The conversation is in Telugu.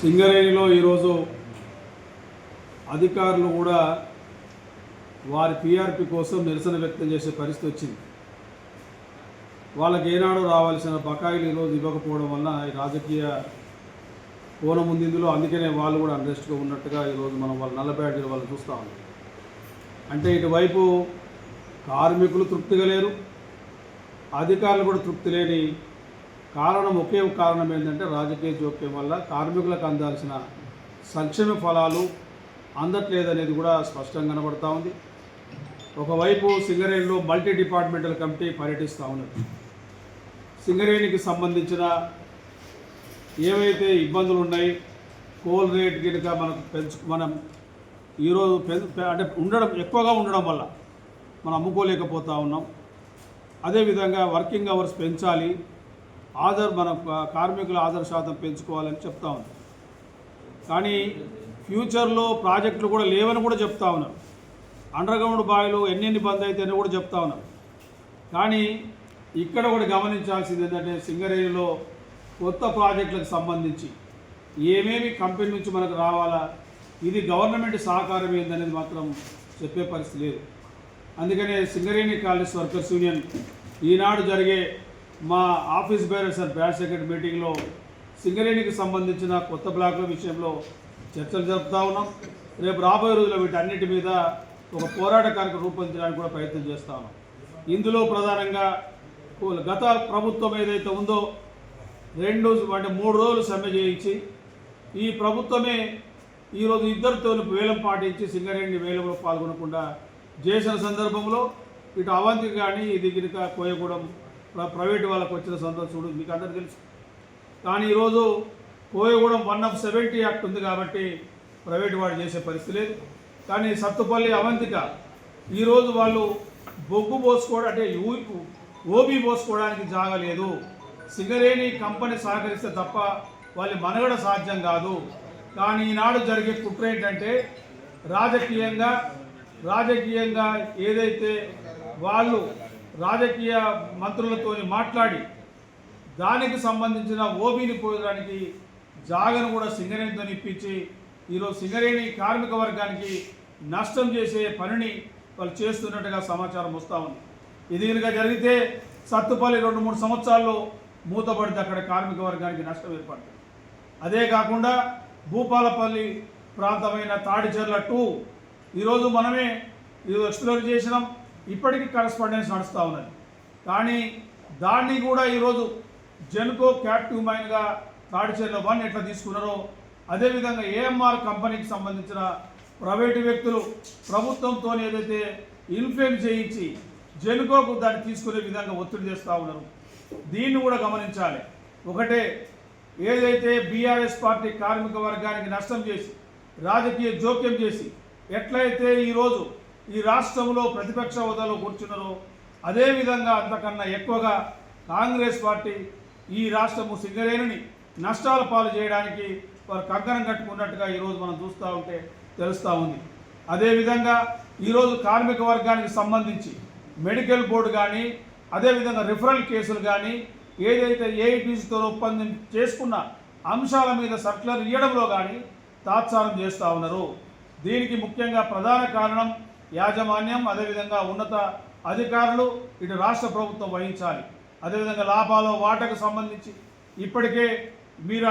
సింగరేణిలో ఈరోజు అధికారులు కూడా వారి పీఆర్పీ కోసం నిరసన వ్యక్తం చేసే పరిస్థితి వచ్చింది. వాళ్ళకి ఏనాడు రావాల్సిన బకాయిలు ఈరోజు ఇవ్వకపోవడం వల్ల ఈ రాజకీయ కోణం ఉంది ఇందులో. అందుకనే వాళ్ళు కూడా అన్రెస్ట్గా ఉన్నట్టుగా ఈరోజు మనం వాళ్ళ నలభై బ్యాడ్జీలు వాళ్ళు చూస్తూ ఉన్నాం. అంటే ఇటువైపు కార్మికులు తృప్తిగా లేరు. అధికారులు కూడా తృప్తి లేని కారణం ఒకే కారణం ఏంటంటే రాజకీయ జోక్యం వల్ల కార్మికులకు అందాల్సిన సంక్షేమ ఫలాలు అందట్లేదనేది కూడా స్పష్టంగా కనబడతా ఉంది. ఒకవైపు సింగరేణిలో మల్టీ డిపార్ట్మెంటల్ కమిటీ పర్యటిస్తూ ఉన్నది. సింగరేణికి సంబంధించిన ఏవైతే ఇబ్బందులు ఉన్నాయి కోల్ రేట్ కనుక మనకు పెంచు మనం ఈరోజు అంటే ఉండడం ఎక్కువగా ఉండడం వల్ల మనం అమ్ముకోలేకపోతా ఉన్నాం. అదేవిధంగా వర్కింగ్ అవర్స్ పెంచాలి. ఆధార్ మన కార్మికుల ఆధార్ శాతం పెంచుకోవాలని చెప్తా ఉన్నారు కానీ ఫ్యూచర్లో ప్రాజెక్టులు కూడా లేవని కూడా చెప్తా ఉన్నారు అండర్గ్రౌండ్ బావిలు ఎన్నెన్ని బంద్ అవుతాయని కూడా చెప్తా ఉన్నారు కానీ ఇక్కడ కూడా గమనించాల్సింది ఏంటంటే సింగరేణిలో కొత్త ప్రాజెక్టులకు సంబంధించి ఏమేమి కంపెనీ నుంచి మనకు రావాలా ఇది గవర్నమెంట్ సహకారం ఏందనేది మాత్రం చెప్పే పరిస్థితి లేదు. అందుకనే సింగరేణి కాలేజ్ వర్కర్స్ యూనియన్ ఈనాడు జరిగే మా office bearers and bad secretary మీటింగ్లో సింగరేణికి సంబంధించిన కొత్త బ్లాకుల విషయంలో చర్చలు జరుపుతా ఉన్నాం. రేపు రాబోయే రోజుల్లో వీటన్నిటి మీద ఒక పోరాట కార్యక్రమం రూపొందించడానికి కూడా ప్రయత్నం చేస్తా ఉన్నాం. ఇందులో ప్రధానంగా గత ప్రభుత్వం ఏదైతే ఉందో రెండు అంటే మూడు రోజులు సమ్మె చేయించి ఈ ప్రభుత్వమే ఈరోజు ఇద్దరితో వేలం పాటించి సింగరేణి వేలంలో పాల్గొనకుండా చేసిన సందర్భంలో ఇటు అవంతి కానీ ఇది కనుక కోయగూడెం ప్రైవేట్ వాళ్ళకు వచ్చిన సందర్భం చూడు మీకు అందరికీ తెలుసు. కానీ ఈరోజు Koyagudem one of seventy act ఉంది కాబట్టి ప్రైవేట్ వాడు చేసే పరిస్థితి లేదు. కానీ సత్తుపల్లి అవంతిక ఈరోజు వాళ్ళు బొగ్గు పోసుకోవడం అంటే ఊపు ఓబీ పోసుకోవడానికి జాగలేదు సింగరేణి కంపెనీ సహకరిస్తే తప్ప వాళ్ళ మనగడ సాధ్యం కాదు. కానీ ఈనాడు జరిగే కుట్ర ఏంటంటే రాజకీయంగా రాజకీయంగా ఏదైతే వాళ్ళు రాజకీయ మంత్రులతో మాట్లాడి దానికి సంబంధించిన ఓబీని పోయడానికి జాగను కూడా సింగరేణితో ఇప్పించి ఈరోజు సింగరేణి కార్మిక వర్గానికి నష్టం చేసే పనిని వాళ్ళు చేస్తున్నట్టుగా సమాచారం వస్తూ ఉంది. ఇది కనుక జరిగితే సత్తుపల్లి రెండు మూడు సంవత్సరాల్లో మూతపడితే అక్కడ కార్మిక వర్గానికి నష్టం ఏర్పడుతుంది. అదే కాకుండా భూపాలపల్లి ప్రాంతమైన తాడిచెర్ల టూ ఈరోజు మనమే ఇది ఎక్స్ప్లోర్ చేసినాం. ఇప్పటికీ కరస్పాండెన్స్ నడుస్తూ ఉన్నది. కానీ దాన్ని కూడా ఈరోజు జెన్కో క్యాప్టివ్ మైన్గా తాడిచెర్ల వన్ ఎట్లా తీసుకున్నారో అదేవిధంగా ఏఎంఆర్ కంపెనీకి సంబంధించిన ప్రైవేటు వ్యక్తులు ప్రభుత్వంతో ఏదైతే ఇన్ఫ్లుయెన్స్ చేయించి జెన్కోకు దాన్ని తీసుకునే విధంగా ఒత్తిడి చేస్తూ ఉన్నారు. దీన్ని కూడా గమనించాలి. ఒకటే ఏదైతే బీఆర్ఎస్ పార్టీ కార్మిక వర్గానికి నష్టం చేసి రాజకీయ జోక్యం చేసి ఎట్లయితే ఈరోజు ఈ రాష్ట్రంలో ప్రతిపక్ష హోదాలో కూర్చున్నారో. అదేవిధంగా అంతకన్నా ఎక్కువగా కాంగ్రెస్ పార్టీ ఈ రాష్ట్రము సింగరేణిని నష్టాల పాలు చేయడానికి వారు కంకణం కట్టుకున్నట్టుగా ఈరోజు మనం చూస్తూ ఉంటే తెలుస్తూ ఉంది. అదేవిధంగా ఈరోజు కార్మిక వర్గానికి సంబంధించి మెడికల్ బోర్డు కానీ అదేవిధంగా రిఫరల్ కేసులు కానీ ఏదైతే ఏఐటీసీతో ఒప్పందం చేసుకున్న అంశాల మీద సర్క్యులర్ ఇవ్వడంలో కానీ తాత్సారం చేస్తూ ఉన్నారు. దీనికి ముఖ్యంగా ప్రధాన కారణం యాజమాన్యం అదేవిధంగా ఉన్నత అధికారులు ఇటు రాష్ట్ర ప్రభుత్వం వహించాలి. అదేవిధంగా లాభాలు వాటకు సంబంధించి ఇప్పటికే మీరు